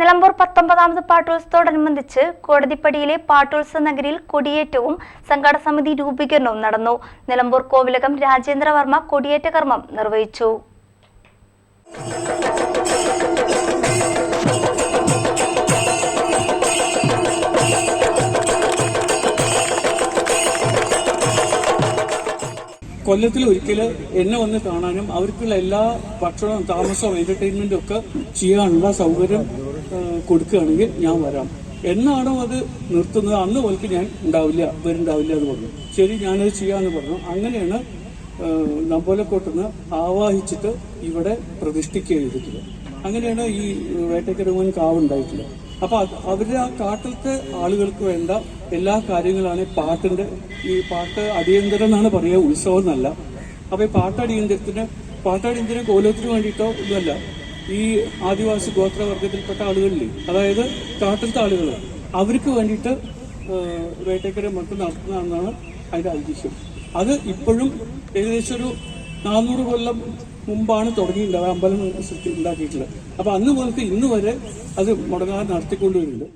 Nilambur പത്തൊമ്പതാമത് പാട്ടോത്സവത്തോടനുബന്ധിച്ച് കോടതിപ്പടിയിലെ പാട്ടോത്സവ നഗരിയിൽ കൊടിയേറ്റവും സംഘാട സമിതി രൂപീകരണവും നടന്നു. നിലമ്പൂർ കോവിലകം രാജേന്ദ്രവർമ്മ കൊടിയേറ്റ കർമ്മം നിർവഹിച്ചു. കൊല്ലത്തിൽ ഒരിക്കൽ എന്നെ വന്ന് കാണാനും അവർക്കുള്ള എല്ലാ ഭക്ഷണവും താമസവും എന്റർടൈൻമെന്റും ഒക്കെ ചെയ്യാനുള്ള സൗകര്യം കൊടുക്കുകയാണെങ്കിൽ ഞാൻ വരാം. എന്നാണോ അത് നിർത്തുന്നത്? അന്ന് പോലെ ഞാൻ ഉണ്ടാവില്ല വരുണ്ടാവില്ല എന്ന് പറഞ്ഞു. ശരി ഞാനത് ചെയ്യാമെന്ന് പറഞ്ഞു. അങ്ങനെയാണ് നമ്പോലക്കോട്ടെന്ന് ആവാഹിച്ചിട്ട് ഇവിടെ പ്രതിഷ്ഠിക്കുക ചെയ്തിട്ടുള്ളത്. അങ്ങനെയാണ് ഈ വേട്ടക്കരമോൻ കാവ് ഉണ്ടായിട്ടുള്ളത്. അപ്പൊ അവരുടെ ആ കാട്ടിലത്തെ ആളുകൾക്ക് വേണ്ട എല്ലാ കാര്യങ്ങളാണ് പാട്ടിന്റെ ഈ പാട്ട് അടിയന്തരം എന്നാണ് പറയുക ഉത്സവം എന്നല്ല. അപ്പൊ ഈ പാട്ടടിയന്തരത്തിന് പാട്ടടിയന്തര കോലത്തിന് വേണ്ടിയിട്ടോ ഒന്നുമല്ല ഈ ആദിവാസി ഗോത്രവർഗത്തിൽപ്പെട്ട ആളുകളില്ലേ? അതായത് കാട്ടിലത്തെ ആളുകൾ. അവർക്ക് വേണ്ടിയിട്ട് വേട്ടക്കര മൊത്തം നടത്തുന്നതാണെന്നാണ് അതിന്റെ ഐതിഹ്യം. അത് ഇപ്പോഴും ഏകദേശം ഒരു നാനൂറ് കൊല്ലം മുമ്പാണ് തുടങ്ങിയിട്ടുള്ളത് അമ്പലം ഉണ്ടാക്കിയിട്ടുള്ളത്. അപ്പൊ അന്ന് മുതൽക്ക് ഇന്ന് വരെ അത് മുടങ്ങാതെ നടത്തിക്കൊണ്ടുവരുന്നുണ്ട്.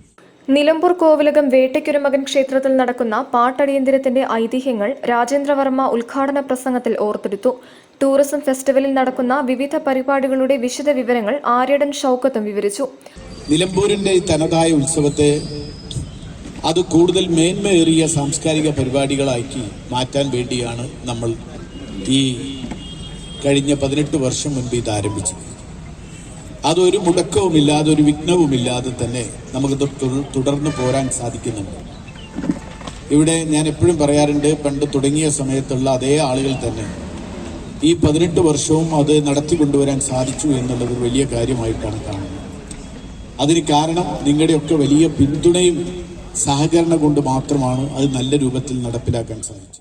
നിലമ്പൂർ കോവിലകം വേട്ടയ്ക്കൊരുമകൻ ക്ഷേത്രത്തിൽ നടക്കുന്ന പാട്ടടിയന്തിരത്തിന്റെ ഐതിഹ്യങ്ങൾ രാജേന്ദ്രവർമ്മ ഉദ്ഘാടന പ്രസംഗത്തിൽ ഓർത്തെടുത്തു ടൂറിസം ഫെസ്റ്റിവലിൽ നടക്കുന്ന വിവിധ പരിപാടികളുടെ വിശദ വിവരങ്ങൾ ആര്യടൻ ഷൌക്കത്തും വിവരിച്ചു. നിലമ്പൂരിന്റെ തനതായ ഉത്സവത്തെ അത് കൂടുതൽ മേന്മയേറിയ സാംസ്കാരിക പരിപാടികളാക്കി മാറ്റാൻ വേണ്ടിയാണ് നമ്മൾ ഈ കഴിഞ്ഞ പതിനെട്ട് വർഷം മുൻപ് ഇത് ആരംഭിച്ചത്. അതൊരു മുടക്കവുമില്ലാതെ ഒരു വിഘ്നവുമില്ലാതെ തന്നെ നമുക്ക് തുടർ- തുടർന്ന് പോരാൻ സാധിക്കുന്നുണ്ട്. ഇവിടെ ഞാൻ എപ്പോഴും പറയാറുണ്ട് പണ്ട് തുടങ്ങിയ സമയത്തുള്ള അതേ ആളുകൾ തന്നെ ഈ പതിനെട്ട് വർഷവും അത് നടത്തി കൊണ്ടുവരാൻ സാധിച്ചു എന്നുള്ളത് വലിയ കാര്യമായിട്ടാണ് കാണുന്നത്. അതിന് കാരണം നിങ്ങളുടെയൊക്കെ വലിയ പിന്തുണയും സഹകരണം കൊണ്ട് മാത്രമാണ് അത് നല്ല രൂപത്തിൽ നടപ്പിലാക്കാൻ സാധിച്ചത്.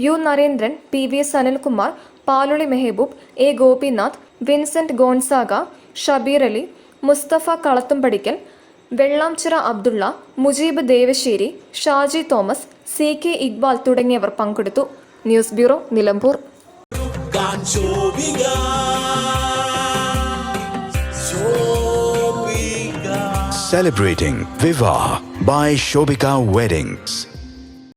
U Narendran P V S Anilkumar Paluli Mehaboob A Gopinath Vincent Gonzaga Shabeer Ali Mustafa Kalathumpadikkal Vellamchira Abdulla Mujeeb Devasseri Shaji Thomas C K Iqbal തുടങ്ങിയവർ പങ്കെടുത്തു news bureau Nilambur Celebrating Viva by Shobika Weddings.